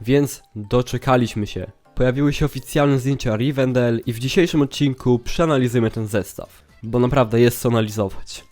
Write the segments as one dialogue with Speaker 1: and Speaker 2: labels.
Speaker 1: Więc doczekaliśmy się. Pojawiły się oficjalne zdjęcia Rivendell i w dzisiejszym odcinku przeanalizujemy ten zestaw. Bo naprawdę jest co analizować.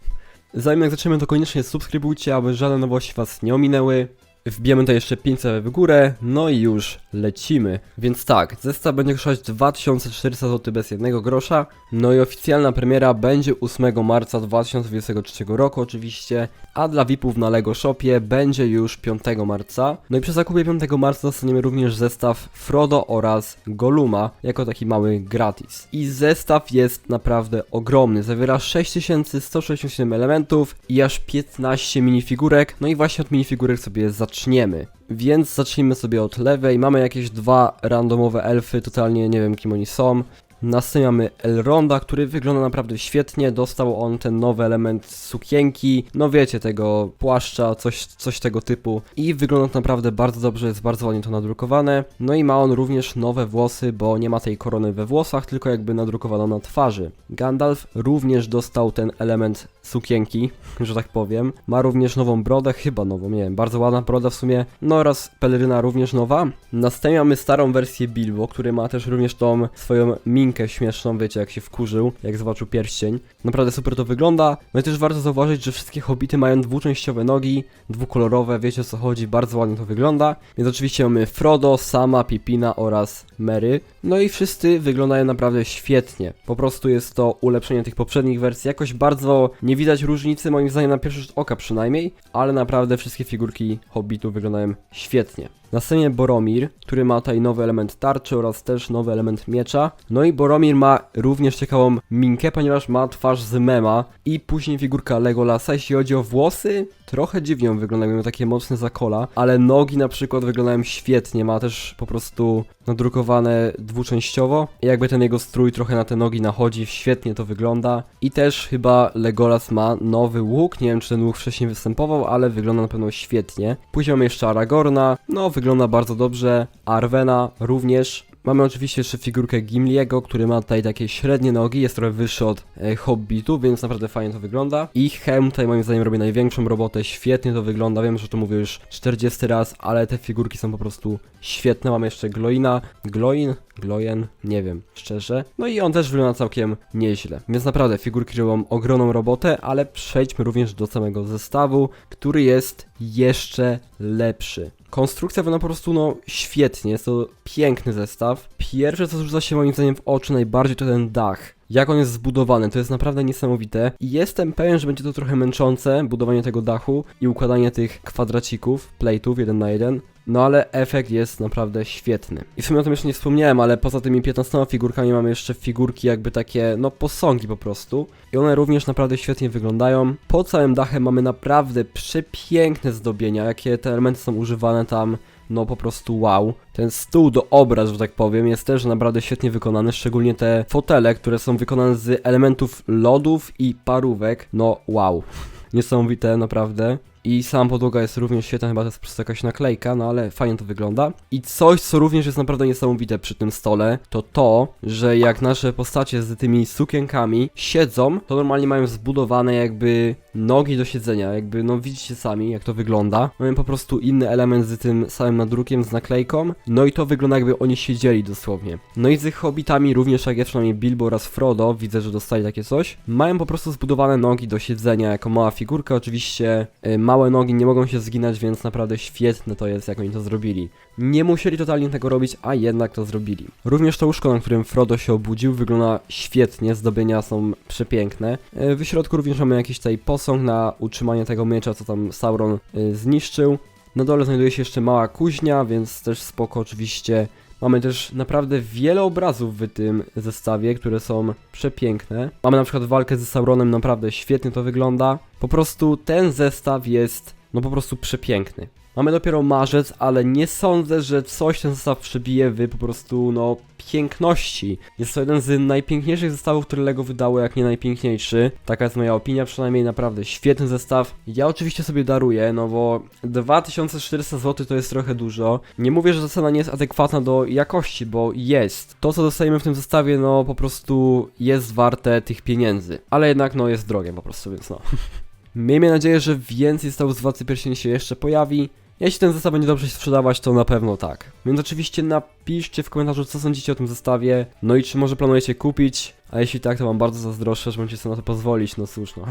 Speaker 1: Zanim jak zaczniemy to koniecznie subskrybujcie, aby żadne nowości was nie ominęły. Wbijemy to jeszcze 500 w górę, no i już lecimy. Więc tak, zestaw będzie kosztować 2400 zł bez jednego grosza. No i oficjalna premiera będzie 8 marca 2023 roku oczywiście, a dla VIPów na Lego Shopie będzie już 5 marca. No i przy zakupie 5 marca dostaniemy również zestaw Frodo oraz Goluma jako taki mały gratis. I zestaw jest naprawdę ogromny, zawiera 6167 elementów i aż 15 minifigurek, no i właśnie od minifigurek sobie zaczniemy. Więc zacznijmy sobie od lewej. Mamy jakieś dwa randomowe elfy, totalnie nie wiem kim oni są. Następnie mamy Elronda, który wygląda naprawdę świetnie. Dostał on ten nowy element sukienki, no wiecie, tego płaszcza, coś, coś tego typu. I wygląda to naprawdę bardzo dobrze, jest bardzo ładnie to nadrukowane. No i ma on również nowe włosy, bo nie ma tej korony we włosach, tylko jakby nadrukowano na twarzy. Gandalf również dostał ten element sukienki, że tak powiem. Ma również nową brodę, chyba nową, nie wiem, bardzo ładna broda w sumie. No oraz peleryna również nowa. Następnie mamy starą wersję Bilbo, który ma też również tą swoją minkę śmieszną, wiecie, jak się wkurzył, jak zobaczył pierścień. Naprawdę super to wygląda. No i też warto zauważyć, że wszystkie hobity mają dwuczęściowe nogi, dwukolorowe, wiecie o co chodzi, bardzo ładnie to wygląda. Więc oczywiście mamy Frodo, Sama, Pipina oraz Mary. No i wszyscy wyglądają naprawdę świetnie. Po prostu jest to ulepszenie tych poprzednich wersji. Jakoś bardzo nie widać różnicy, moim zdaniem na pierwszy rzut oka przynajmniej, ale naprawdę wszystkie figurki hobbitów wyglądają świetnie. Następnie Boromir, który ma tutaj nowy element tarczy oraz też nowy element miecza. No i Boromir ma również ciekawą minkę, ponieważ ma twarz z mema i później figurka Legolasa. Jeśli chodzi o włosy, trochę dziwnie on wygląda, miał takie mocne zakola, ale nogi na przykład wyglądają świetnie, ma też po prostu nadrukowane dwuczęściowo. Jakby ten jego strój trochę na te nogi nachodzi, świetnie to wygląda. I też chyba Legolas ma nowy łuk, nie wiem czy ten łuk wcześniej występował, ale wygląda na pewno świetnie. Później mamy jeszcze Aragorna, no wygląda bardzo dobrze, Arwena również. Mamy oczywiście jeszcze figurkę Gimliego, który ma tutaj takie średnie nogi, jest trochę wyższy od e, Hobbitu, więc naprawdę fajnie to wygląda. I Hem tutaj moim zdaniem robi największą robotę, świetnie to wygląda, wiem, że to mówię już 40 raz, ale te figurki są po prostu świetne. Mamy jeszcze Gloina, Gloin, Glojen, nie wiem, szczerze. No i on też wygląda całkiem nieźle. Więc naprawdę figurki robią ogromną robotę, ale przejdźmy również do samego zestawu, który jest jeszcze lepszy. Konstrukcja wygląda po prostu no świetnie, jest to piękny zestaw. Pierwsze co rzuca się moim zdaniem w oczy najbardziej to ten dach. Jak on jest zbudowany, to jest naprawdę niesamowite. I jestem pewien, że będzie to trochę męczące, budowanie tego dachu i układanie tych kwadracików, plate'ów jeden na jeden. No ale efekt jest naprawdę świetny. I w sumie o tym jeszcze nie wspomniałem, ale poza tymi 15 figurkami mamy jeszcze figurki jakby takie, no posągi po prostu. I one również naprawdę świetnie wyglądają. Po całym dachem mamy naprawdę przepiękne zdobienia, jakie te elementy są używane tam no po prostu wow. Ten stół do obraz, że tak powiem, jest też naprawdę świetnie wykonany, szczególnie te fotele, które są wykonane z elementów lodów i parówek, no wow. Niesamowite, naprawdę. I sama podłoga jest również świetna, chyba to jest po prostu jakaś naklejka, no ale fajnie to wygląda. I coś, co również jest naprawdę niesamowite przy tym stole, to to, że jak nasze postacie z tymi sukienkami siedzą, to normalnie mają zbudowane jakby nogi do siedzenia, jakby no widzicie sami jak to wygląda. Mamy po prostu inny element z tym samym nadrukiem, z naklejką, no i to wygląda jakby oni siedzieli dosłownie. No i z ich hobbitami również, jak ja przynajmniej Bilbo oraz Frodo, widzę, że dostali takie coś, mają po prostu zbudowane nogi do siedzenia jako mała figurka, oczywiście y, małe nogi nie mogą się zginać, więc naprawdę świetne to jest, jak oni to zrobili. Nie musieli totalnie tego robić, a jednak to zrobili. Również to łóżko, na którym Frodo się obudził, wygląda świetnie, zdobienia są przepiękne. Y, W środku również mamy jakiś tutaj posąg na utrzymanie tego miecza, co tam Sauron y, zniszczył. Na dole znajduje się jeszcze mała kuźnia, więc też spoko oczywiście. Mamy też naprawdę wiele obrazów w tym zestawie, które są przepiękne. Mamy na przykład walkę ze Sauronem, naprawdę świetnie to wygląda. Po prostu ten zestaw jest, no po prostu przepiękny. Mamy dopiero marzec, ale nie sądzę, że coś ten zestaw przebije w po prostu, no, piękności. Jest to jeden z najpiękniejszych zestawów, które LEGO wydało, jak nie najpiękniejszy. Taka jest moja opinia, przynajmniej naprawdę świetny zestaw. Ja oczywiście sobie daruję, no bo 2400 zł to jest trochę dużo. Nie mówię, że ta cena nie jest adekwatna do jakości, bo jest. To, co dostajemy w tym zestawie, no po prostu jest warte tych pieniędzy. Ale jednak, no, jest drogie po prostu, więc no. Miejmy nadzieję, że więcej zestawów z Władcy Pierścieni się jeszcze pojawi. Jeśli ten zestaw będzie dobrze się sprzedawać, to na pewno tak. Więc oczywiście napiszcie w komentarzu, co sądzicie o tym zestawie, no i czy może planujecie kupić, a jeśli tak, to wam bardzo zazdroszczę, że możecie sobie na to pozwolić, no cóż no.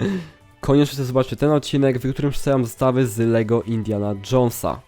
Speaker 1: Koniecznie zobaczcie ten odcinek, w którym przedstawiam zestawy z LEGO Indiana Jonesa.